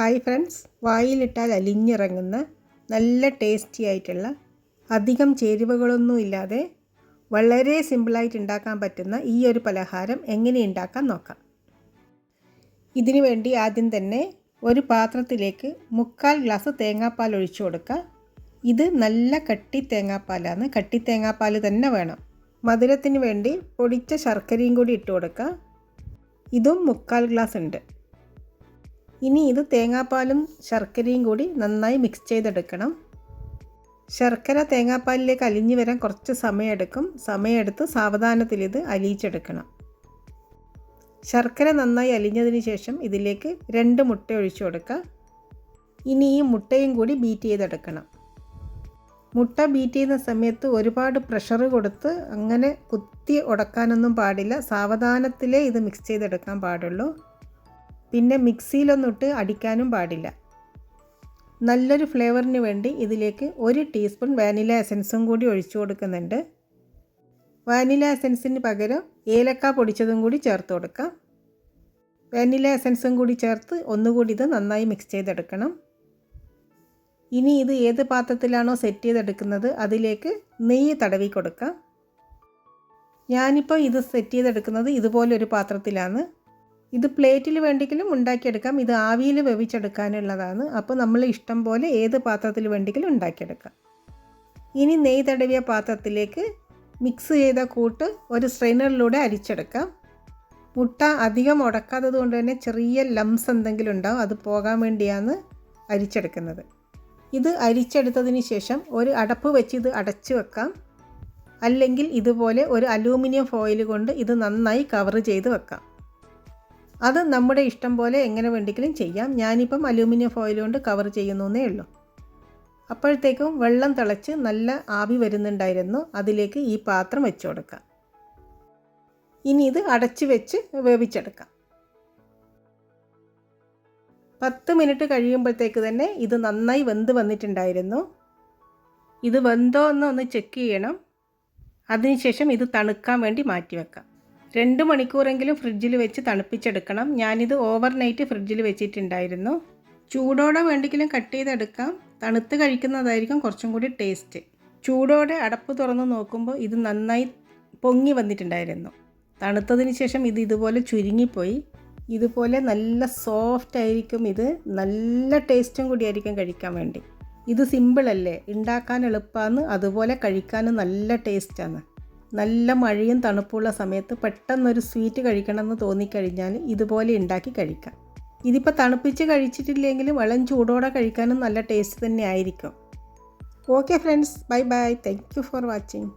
Hi friends വായിലിട്ടാൽ അലിഞ്ഞിറങ്ങുന്ന നല്ല tasty ആയിട്ടുള്ള അധികം ചേരുവകളൊന്നും ഇല്ലാതെ വളരെ സിമ്പിളായിട്ട് ഉണ്ടാക്കാൻ പറ്റുന്ന ഈ ഒരു പലഹാരം എങ്ങനെ ഉണ്ടാക്കാൻ നോക്കാം. ഇതിനു വേണ്ടി ആദ്യം തന്നെ ഒരു പാത്രത്തിലേക്ക് മുക്കാൽ ഗ്ലാസ് തേങ്ങാപ്പാൽ ഒഴിച്ചു കൊടുക്കുക. ഇത് നല്ല കട്ടി തേങ്ങാപ്പാലാണ്. കട്ടി തേങ്ങാപ്പാൽ തന്നെ വേണം. മധുരത്തിന് വേണ്ടി പൊടിച്ച ശർക്കരയും കൂടി ഇട്ട് കൊടുക്കുക. ഇതും മുക്കാൽ ഗ്ലാസ് ഉണ്ട്. ഇനി ഇത് തേങ്ങാപ്പാലും ശർക്കരയും കൂടി നന്നായി മിക്സ് ചെയ്തെടുക്കണം. ശർക്കര തേങ്ങാപ്പാലിലേക്ക് അലിഞ്ഞു വരാൻ കുറച്ച് സമയമെടുക്കും. സമയമെടുത്ത് സാവധാനത്തിൽ ഇത് അലിയിച്ചെടുക്കണം. ശർക്കര നന്നായി അലിഞ്ഞതിന് ശേഷം ഇതിലേക്ക് രണ്ട് മുട്ട ഒഴിച്ചു കൊടുക്കുക. ഇനി ഈ മുട്ടയും കൂടി ബീറ്റ് ചെയ്തെടുക്കണം. മുട്ട ബീറ്റ് ചെയ്യുന്ന സമയത്ത് ഒരുപാട് പ്രഷർ കൊടുത്ത് അങ്ങനെ കുത്തി ഉടക്കാനൊന്നും പാടില്ല. സാവധാനത്തിലേ ഇത് മിക്സ് ചെയ്തെടുക്കാൻ പാടുള്ളൂ. പിന്നെ മിക്സിയിലൊന്നിട്ട് അടിക്കാനും പാടില്ല. നല്ലൊരു ഫ്ലേവറിന് വേണ്ടി ഇതിലേക്ക് ഒരു ടീസ്പൂൺ വാനില എസൻസും കൂടി ഒഴിച്ചു കൊടുക്കുന്നുണ്ട്. വാനില എസൻസിന് പകരം ഏലക്ക പൊടിച്ചതും കൂടി ചേർത്ത് കൊടുക്കാം. വാനില എസൻസും കൂടി ചേർത്ത് ഒന്നുകൂടി ഇത് നന്നായി മിക്സ് ചെയ്തെടുക്കണം. ഇനി ഇത് ഏത് പാത്രത്തിലാണോ സെറ്റ് ചെയ്തെടുക്കുന്നത് അതിലേക്ക് നെയ്യ് തടവി കൊടുക്കാം. ഞാനിപ്പോൾ ഇത് സെറ്റ് ചെയ്തെടുക്കുന്നത് ഇതുപോലൊരു പാത്രത്തിലാണ്. ഇത് പ്ലേറ്റിൽ വേണ്ടെങ്കിലും ഉണ്ടാക്കിയെടുക്കാം. ഇത് ആവിയിൽ വേവിച്ചെടുക്കാനുള്ളതാണ്. അപ്പോൾ നമ്മൾ ഇഷ്ടം പോലെ ഏത് പാത്രത്തിൽ വേണ്ടെങ്കിലും ഉണ്ടാക്കിയെടുക്കാം. ഇനി നെയ് തടവിയ പാത്രത്തിലേക്ക് മിക്സ് ചെയ്ത കൂട്ട് ഒരു സ്ട്രെയിനറിലൂടെ അരിച്ചെടുക്കാം. മുട്ട അധികം ഉടക്കാത്തത് കൊണ്ട് തന്നെ ചെറിയ ലംസ് എന്തെങ്കിലും ഉണ്ടാവും. അത് പോകാൻ വേണ്ടിയാണ് അരിച്ചെടുക്കുന്നത്. ഇത് അരിച്ചെടുത്തതിന് ശേഷം ഒരു അടപ്പ് വെച്ച് ഇത് അടച്ചു വെക്കാം. അല്ലെങ്കിൽ ഇതുപോലെ ഒരു അലൂമിനിയം ഫോയിൽ കൊണ്ട് ഇത് നന്നായി കവർ ചെയ്ത് വെക്കാം. അത് നമ്മുടെ ഇഷ്ടം പോലെ എങ്ങനെ വേണ്ടെങ്കിലും ചെയ്യാം. ഞാനിപ്പം അലൂമിനിയം ഫോയിൽ കൊണ്ട് കവർ ചെയ്യുന്നേ ഉള്ളൂ. അപ്പോഴത്തേക്കും വെള്ളം തിളച്ച് നല്ല ആവി വരുന്നുണ്ടായിരുന്നു. അതിലേക്ക് ഈ പാത്രം വെച്ചു കൊടുക്കാം. ഇനി ഇത് അടച്ചു വെച്ച് വേവിച്ചെടുക്കാം. പത്ത് മിനിറ്റ് കഴിയുമ്പോഴത്തേക്ക് തന്നെ ഇത് നന്നായി വെന്ത് വന്നിട്ടുണ്ടായിരുന്നു. ഇത് വെന്തോ എന്ന് ഒന്ന് ചെക്ക് ചെയ്യണം. അതിനുശേഷം ഇത് തണുക്കാൻ വേണ്ടി മാറ്റി വെക്കാം. രണ്ട് മണിക്കൂറെങ്കിലും ഫ്രിഡ്ജിൽ വെച്ച് തണുപ്പിച്ചെടുക്കണം ഞാനിത് ഓവർ നൈറ്റ് ഫ്രിഡ്ജിൽ വെച്ചിട്ടുണ്ടായിരുന്നു. ചൂടോടെ വേണ്ടെങ്കിലും കട്ട് ചെയ്തെടുക്കാം. തണുത്ത് കഴിക്കുന്നതായിരിക്കും കുറച്ചും കൂടി ടേസ്റ്റ്. ചൂടോടെ അടപ്പ് തുറന്ന് നോക്കുമ്പോൾ ഇത് നന്നായി പൊങ്ങി വന്നിട്ടുണ്ടായിരുന്നു. തണുത്തതിന് ശേഷം ഇത് ഇതുപോലെ ചുരുങ്ങിപ്പോയി. ഇതുപോലെ നല്ല സോഫ്റ്റ് ആയിരിക്കും ഇത്. നല്ല ടേസ്റ്റും കൂടിയായിരിക്കും കഴിക്കാൻ വേണ്ടി. ഇത് സിമ്പിളല്ലേ ഉണ്ടാക്കാൻ എളുപ്പമാണ് അതുപോലെ കഴിക്കാനും നല്ല ടേസ്റ്റാണ്. നല്ല മഴയും തണുപ്പുള്ള സമയത്ത് പെട്ടെന്നൊരു സ്വീറ്റ് കഴിക്കണമെന്ന് തോന്നിക്കഴിഞ്ഞാൽ ഇതുപോലെ ഉണ്ടാക്കി കഴിക്കാം. ഇതിപ്പോൾ തണുപ്പിച്ച് കഴിച്ചിട്ടില്ലെങ്കിലും വെള്ളം ചൂടോടെ കഴിക്കാനും നല്ല ടേസ്റ്റ് തന്നെ ആയിരിക്കും okay friends bye bye thank you for watching